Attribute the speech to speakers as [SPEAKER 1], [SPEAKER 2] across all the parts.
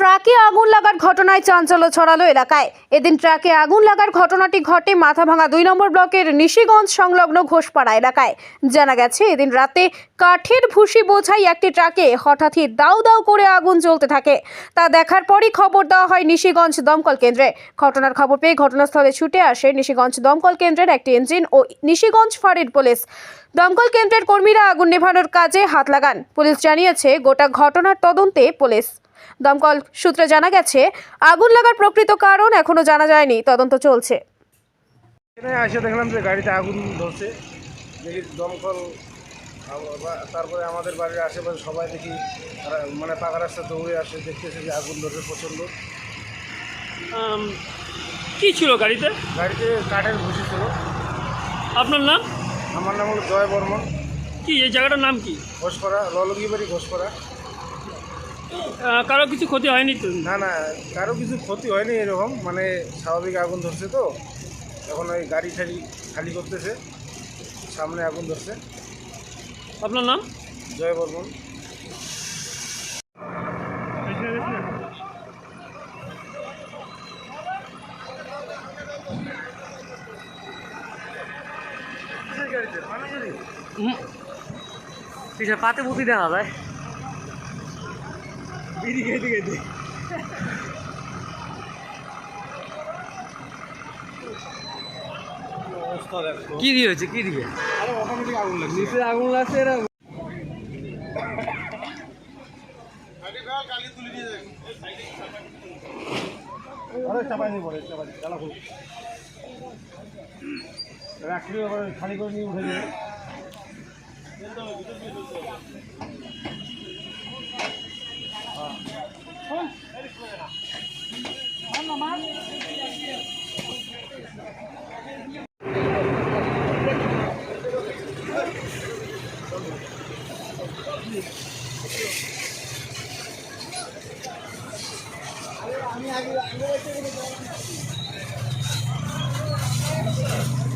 [SPEAKER 1] ট্রাকে আগুন লাগার ঘটনায় চাঞ্চল্য ছড়ালো এলাকায়। এদিন ট্রাকে আগুন লাগার ঘটনাটি ঘটে মাথাভাঙা দুই নম্বর ব্লকের নিশিগঞ্জ সংলগ্ন ঘোষপাড়া এলাকায়। জানা গেছে, এদিন রাতে কাঠের ভুসি বোঝাই একটি ট্রাকে হঠাৎই দাউ দাউ করে আগুন জ্বলতে থাকে। তা দেখার পরই খবর দেওয়া হয় নিশিগঞ্জ দমকল কেন্দ্রে। ঘটনার খবর পেয়ে ঘটনাস্থলে ছুটে আসে নিশিগঞ্জ দমকল কেন্দ্রের একটি ইঞ্জিন ও নিশিগঞ্জ ফাঁড়ির পুলিশ। দমকল কেন্দ্রের কর্মীরা আগুন নেভানোর কাজে হাত লাগান। পুলিশ জানিয়েছে, গোটা ঘটনার তদন্তে পুলিশ দমকল সূত্রে জানা গেছে আগুন লাগার প্রকৃত কারণ এখনও জানা যায়নি। তদন্ত চলছে।
[SPEAKER 2] এখানে এসে দেখলাম যে গাড়িতে আগুন ধরছে। দেখি দমকল আবার তারপরে আমাদের বাড়ির আশেপাশে সবাই দেখি তারা মানে পাকা রাস্তা দৌড়ে আসে দেখতেছে যে আগুন ধরছে প্রচণ্ড।
[SPEAKER 3] কি ছিল গাড়িতে?
[SPEAKER 2] গাড়িতে কাঠের ভুসি ছিল।
[SPEAKER 3] আপনার নাম?
[SPEAKER 2] আমার নাম হলো জয় বর্মন।
[SPEAKER 3] কি এই জায়গাটার নাম কি?
[SPEAKER 2] ঘোষপাড়া ললগিবাড়ি ঘোষপাড়া।
[SPEAKER 3] কারও কিছু ক্ষতি হয়নি তো?
[SPEAKER 2] না না কারও কিছু ক্ষতি হয়নি এরকম। মানে স্বাভাবিক আগুন ধরছে তো। এখন ওই গাড়ি ঠাড়ি খালি করতেছে। সামনে আগুন ধরছে।
[SPEAKER 3] আপনার নাম?
[SPEAKER 2] জয় বর্মন।
[SPEAKER 4] পাতে পুঁতি দেখা যায়
[SPEAKER 2] বিড়ি খেতে খেতে
[SPEAKER 4] কি দিয়ে হয়েছে? কি দিয়ে? নিচে আগুন লাগছে এরা।
[SPEAKER 2] আরে চাপাই নিয়ে পড়ে চাপাই জ্বালা খুব রাখলে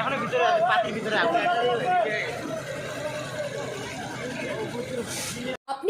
[SPEAKER 2] আবার ভিতরে পাত্রের ভিতরে উঠে যাবে
[SPEAKER 5] আপনি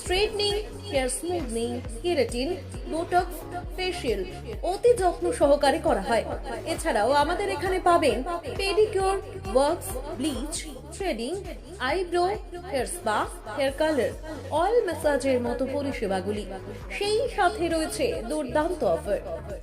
[SPEAKER 5] straightening hair smoothing keratin botox facial অতি যত্ন সহকারে করা হয়। এছাড়াও আমাদের এখানে পাবেন pedicure works bleach threading eyebrow hair spa hair colour oil ম্যাসাজের মতো পরিষেবাগুলি। সেই সাথে রয়েছে দুর্দান্ত অফার